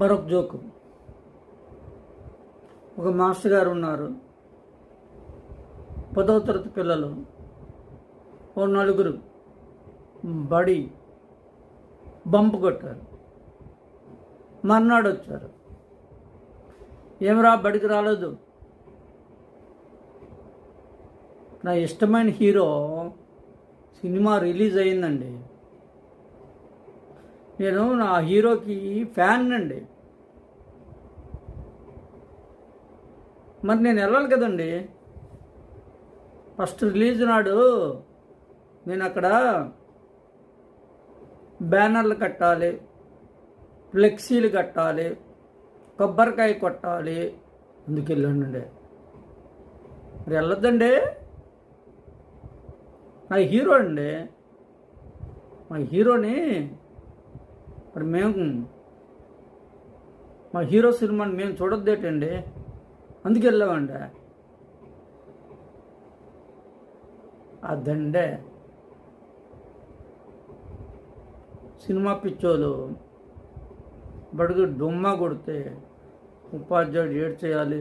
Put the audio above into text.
మరొక జోకు. ఒక మాస్టర్ గారు ఉన్నారు. పదవ తరగతి పిల్లలు. ఓ నలుగురు. బడి. బంపు కొట్టారు. మర్నాడు వచ్చారు ఏమరా బడికి రాలేదు? నా ఇష్టమైన హీరో సినిమా రిలీజ్ అయిందండి. నేను నా హీరోకి ఫ్యాన్ అండి. మరి నేను వెళ్ళాలి కదండి. ఫస్ట్ రిలీజ్ నాడు నేను అక్కడ బ్యానర్లు కట్టాలి ఫ్లెక్సీలు కట్టాలి కొబ్బరికాయ కొట్టాలి. అందుకు వెళ్ళండి మరి వెళ్ళొద్దండి. నా హీరో అండి. మా హీరోని మరి మేము మా హీరో సినిమాని మేము చూడొద్దేటండి. అందుకు వెళ్ళామండి. అదండే సినిమా పిచ్చోలు బడుగు డుమ్మా కొడితే ఉపాధ్యాయుడు ఏడ్ చేయాలి.